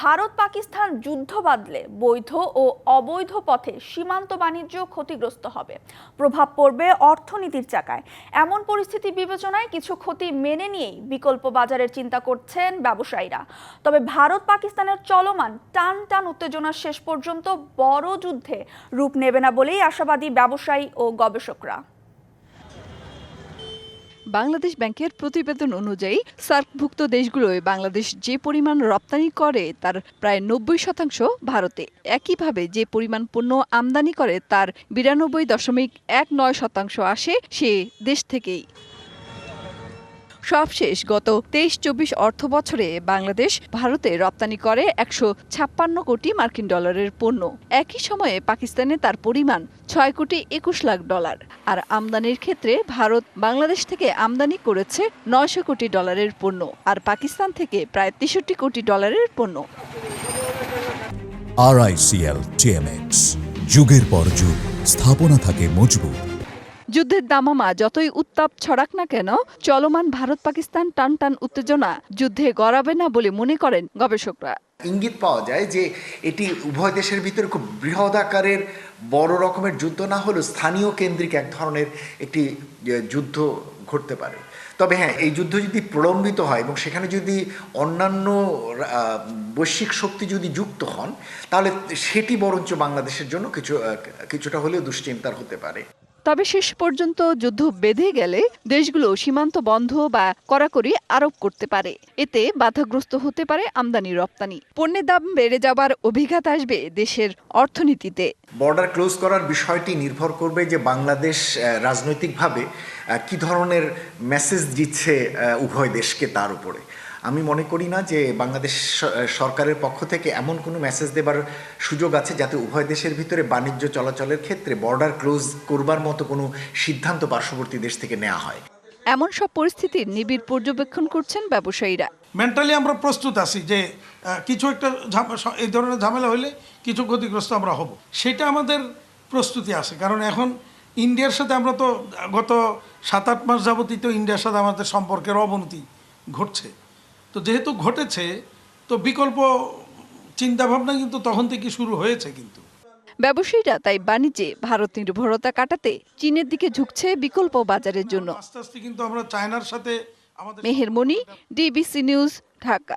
ভারত পাকিস্তান যুদ্ধ বাঁধলে বৈধ ও অবৈধ পথে সীমান্ত বাণিজ্য ক্ষতিগ্রস্ত হবে। প্রভাব পড়বে অর্থনীতির চাকায়। এমন পরিস্থিতি বিবেচনায় কিছু ক্ষতি মেনে নিয়েই বিকল্প বাজারের চিন্তা করছেন ব্যবসায়ীরা। তবে ভারত পাকিস্তানের চলমান টান টান উত্তেজনা শেষ পর্যন্ত বড় যুদ্ধে রূপ নেবে না বলেই আশাবাদী ব্যবসায়ী ও গবেষকরা। বাংলাদেশ ব্যাংকের প্রতিবেদন অনুযায়ী, সার্কভুক্ত দেশগুলোয় বাংলাদেশ যে পরিমাণ রপ্তানি করে, তার প্রায় নব্বই শতাংশ ভারতে। একইভাবে যে পরিমাণ পণ্য আমদানি করে, তার বিরানব্বই দশমিক এক নয় শতাংশ আসে সে দেশ থেকেই। সবশেষ গত তেইশ চব্বিশ অর্থ বছরে বাংলাদেশ ভারতে রপ্তানি করে একশো ছাপ্পান্ন কোটি মার্কিন ডলারের পণ্য। একই সময়ে পাকিস্তানে তার পরিমাণ ছয় কোটি একুশ লাখ ডলার। আর আমদানির ক্ষেত্রে ভারত বাংলাদেশ থেকে আমদানি করেছে নয়শো কোটি ডলারের পণ্য আর পাকিস্তান থেকে প্রায় তেষট্টি কোটি ডলারের পণ্য। আরআইসিএল টিএমএক্স যুগের পর যুগ, স্থাপনা থাকে মজবুত। যুদ্ধের দামামা যতই উত্তাপ ছড়াক না কেন, চলমান ভারত পাকিস্তান টান টান উত্তেজনা যুদ্ধে গড়াবে না বলে মনে করেন গবেষকরা। ইঙ্গিত পাওয়া যায় যে, এটি উভয় দেশের ভিতরে খুব বৃহৎ আকারের বড় রকমের যুদ্ধ না হলেও স্থানীয় কেন্দ্রিক এক ধরনের একটি যুদ্ধ ঘটতে পারে। তবে হ্যাঁ এই যুদ্ধ যদি প্রলম্বিত হয় এবং সেখানে যদি অন্যান্য বৈশ্বিক শক্তি যদি যুক্ত হন, তাহলে সেটি বরঞ্চ বাংলাদেশের জন্য কিছু কিছুটা হলেও দুশ্চিন্তার হতে পারে। তবে শেষ পর্যন্ত যুদ্ধ বেঁধে গেলে দেশগুলো সীমান্ত বন্ধ বা কড়াকড়ি আরোপ করতে পারে। এতে বাধাগ্রস্ত হতে পারে আমদানি রপ্তানি। পণ্যের দাম বেড়ে যাবার অভিঘাত আসবে দেশের অর্থনীতিতে। বর্ডার ক্লোজ করার বিষয়টি নির্ভর করবে যে বাংলাদেশ রাজনৈতিকভাবে কি ধরনের মেসেজ দিচ্ছে উভয় দেশকে তার উপরে। আমি মনে করি না যে বাংলাদেশ সরকারের পক্ষ থেকে এমন কোনো মেসেজ দেবার সুযোগ আছে যাতে উভয় দেশের ভিতরে বাণিজ্য চলাচলের ক্ষেত্রে বর্ডার ক্লোজ করবার মতো কোনো সিদ্ধান্ত পার্শ্ববর্তী দেশ থেকে নেওয়া হয়। এমন সব পরিস্থিতির নিবিড় পর্যবেক্ষণ করছেন ব্যবসায়ীরা। মেন্টালি আমরা প্রস্তুত আছি যে কিছু একটা এই ধরনের ঝামেলা হলে কিছু ক্ষতিগ্রস্ত আমরা হব। সেটা আমাদের প্রস্তুতি আছে। কারণ এখন ইন্ডিয়ার সাথে আমরা তো গত সাত আট মাস যাবতই তো ইন্ডিয়ার সাথে আমাদের সম্পর্কের অবনতি ঘটছে। তো যেহেতু ঘটেছে তো বিকল্প চিন্তাভাবনা কিন্তু তখন থেকে শুরু হয়েছে কিন্তু। ব্যবসায়ীরা তাই বাণিজ্যে ভারত নির্ভরতা কাটাতে চীনের দিকে ঝুঁকছে বিকল্প বাজারের জন্য। আস্তে আস্তে কিন্তু আমরা চায়নার সাথে মেহেরমণি ডিবিসি নিউজ ঢাকা।